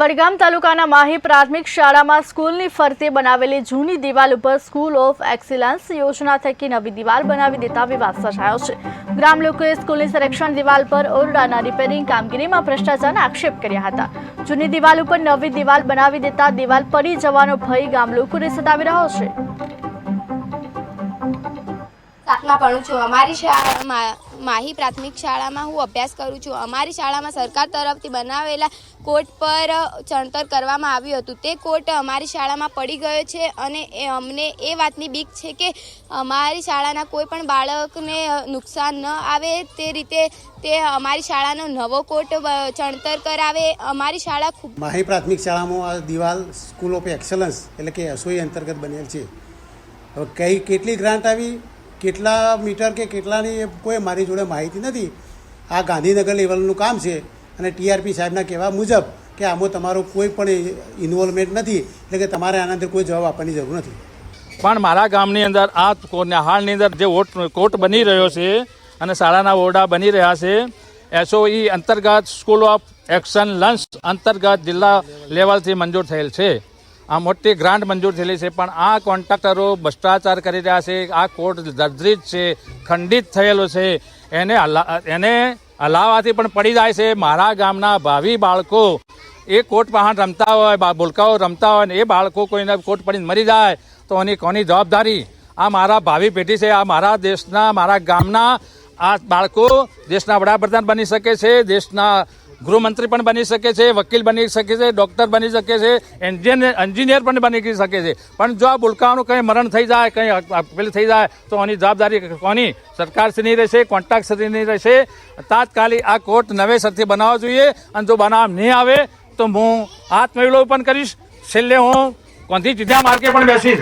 વડગામ તાલુકાના માહી પ્રાથમિક શાળામાં સ્કૂલની ફરતે બનાવેલી જૂની દિવાલ ઉપર સ્કૂલ ઓફ એક્સિલન્સ યોજના થકી નવી દિવાલ બનાવી દેતા વિવાદ સર્જાયો છે. ગ્રામ લોકોએ સ્કૂલની સંરક્ષણ દિવાલ પર ઓરડાના રિપેરિંગ કામગીરીમાં ભ્રષ્ટાચારના આક્ષેપ કર્યા હતા. જૂની દિવાલ ઉપર નવી દિવાલ બનાવી દેતા દિવાલ પડી જવાનો ભય ગામ લોકોને સતાવી રહ્યો છે. સાતમા ભણું છું. અમારી માહી પ્રાથમિક શાળામાં હું અભ્યાસ કરું છું. અમારી શાળામાં સરકાર તરફથી બનાવેલા કોર્ટ પર ચણતર કરવામાં આવ્યું હતું. તે કોર્ટ અમારી શાળામાં પડી ગયો છે અને એ અમને એ વાતની બીક છે કે અમારી શાળાના કોઈ પણ બાળકને નુકસાન ન આવે તે રીતે તે અમારી શાળાનો નવો કોર્ટ ચણતર કરાવે. અમારી શાળા ખૂબ માહી પ્રાથમિક શાળામાં આ દિવાલ સ્કૂલ ઓફ એક્સલન્સ એટલે કે એસઓઈ અંતર્ગત બનેલ છે. હવે કઈ કેટલી ગ્રાન્ટ આવી? કેટલા મીટર કે કેટલાની કોઈ મારી જોડે માહિતી નથી. આ ગાંધીનગર લેવલનું કામ છે અને ટીઆરપી સાહેબના કહેવા મુજબ કે આમાં તમારો કોઈ પણ ઇન્વોલ્વમેન્ટ નથી, એટલે કે તમારે આના અંદર કોઈ જવાબ આપવાની જરૂર નથી. પણ મારા ગામની અંદર આ હાલની અંદર જે વોટ કોર્ટ બની રહ્યો છે અને શાળાના ઓરડા બની રહ્યા છે, એસઓઈ અંતર્ગત સ્કૂલ ઓફ એક્શન લંચ અંતર્ગત જિલ્લા લેવલથી મંજૂર થયેલ છે. આ મોટી ગ્રાન્ટ મંજૂર થયેલી છે, પણ આ કોન્ટ્રાક્ટરો ભ્રષ્ટાચાર કરી રહ્યા છે, આ કોર્ટ દર્દિત છે, ખંડિત થયેલો છે, એને એને હલાવાથી પણ પડી જાય છે. મારા ગામના ભાવિ બાળકો, એ કોર્ટ બહાર રમતા હોય બોલકાઓ રમતા હોય ને એ બાળકો કોઈને કોર્ટ પડીને મરી જાય, તો એની કોની જવાબદારી? આ મારા ભાવિ પેઢી છે, આ મારા દેશના, મારા ગામના આ બાળકો દેશના વડાપ્રધાન બની શકે છે, દેશના ગૃહમંત્રી પણ બની શકે છે, વકીલ બની શકે છે, ડૉક્ટર બની શકે છે, એન્જિનિયર એન્જિનિયર પણ બની શકે છે. પણ જો આ ભૂલકાઓનું કંઈ મરણ થઈ જાય, કંઈ પેલું થઈ જાય, તો આની જવાબદારી કોની? સરકારશ્રીની રહેશે, કોન્ટ્રાક્ટશ્રીની રહેશે. તાત્કાલિક આ કોર્ટ નવેસરથી બનાવવા જોઈએ. અને જો બનાવ નહીં આવે, તો હું આત્મવિલોપન કરીશ. છેલ્લે હું ગાંધી ચીધા માર્ગે પણ બેસીશ.